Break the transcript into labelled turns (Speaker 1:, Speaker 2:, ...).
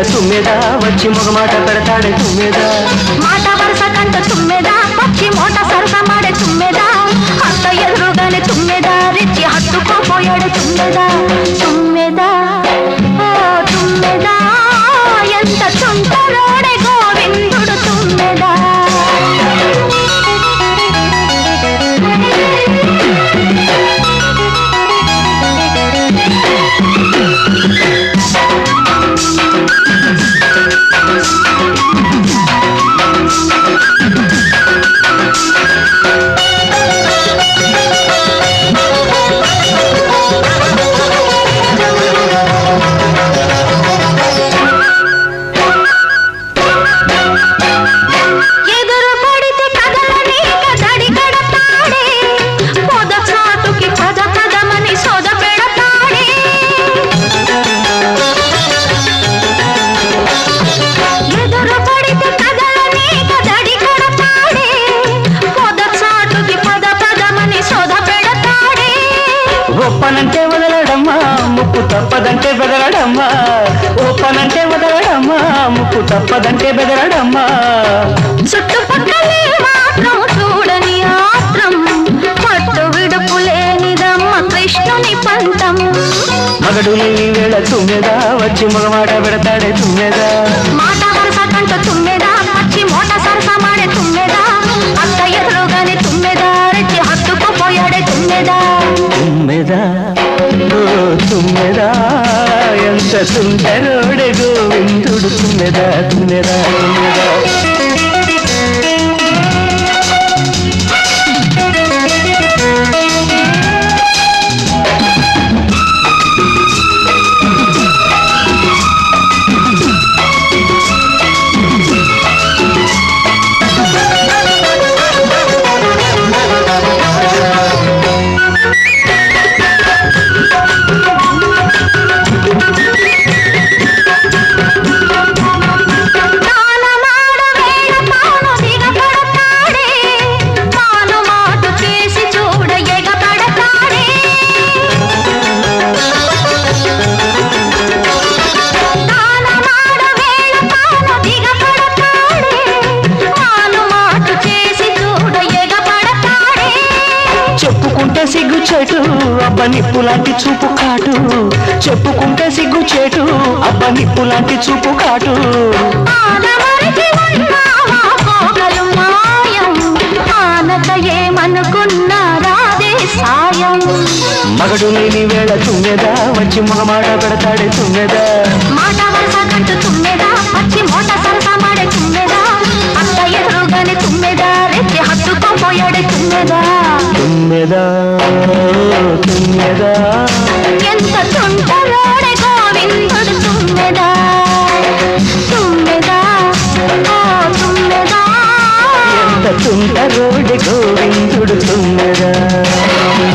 Speaker 1: మగడు లేని వేళ తుమ్మెదా వచ్చి మగమాట పెడతాడే తుమ్మెదా
Speaker 2: మాట వరుస కంట తుమ్మెదా వచ్చి మోట సరస మాడే తుమ్మెదా అత్త ఎదురుగానే తుమ్మెదా రిచ్చి హత్తుకోపోయాడు తుమ్మెదా తుమ్మెదా
Speaker 1: ఒప్పనంటే వదలడమ్మా ముప్పు తప్పదంటే బెదరడమ్మా. ఒప్పనంటే వదలడమ్మా ముప్పు తప్పదంటే బెదరడమ్మా.
Speaker 2: చుట్టుపక్కలే మాత్రం చూడని ఆత్రం పట్టు విడుపు లేనిదమ్మ కృష్ణుని పంతం.
Speaker 1: మగడు లేని వేళ తుమ్మెదా వచ్చి మగమాట పెడతాడే తుమ్మెదా.
Speaker 2: మాట వరుస కంట తుమ్మెదా పచ్చి మోట సరస మాడే తుమ్మెదా. అత్త ఎదురుగానే తుమ్మెదా రెచ్చి హత్తుకుపోయాడే తుమ్మెదా.
Speaker 1: తుమ్మెదా? ఓ తుమ్మెదా? ఎంత సుందరోడే గోవిందుడు తుమ్మెదా తుమ్మెదా తుమ్మెదా. సిగ్గు చెటు అబ్బ నిప్పు లాంటి చూపు కాటు. చెప్పుకుంటే సిగ్గు చెటు అబ్బ నిప్పు లాంటి చూపు కాటు. మగడు లేని వేళ తుమ్మెదా వచ్చి మగమాట పెడతాడే తుమ్మెదా.
Speaker 2: మాట వరుస తుమ్మెదా.
Speaker 1: తుమ్యదా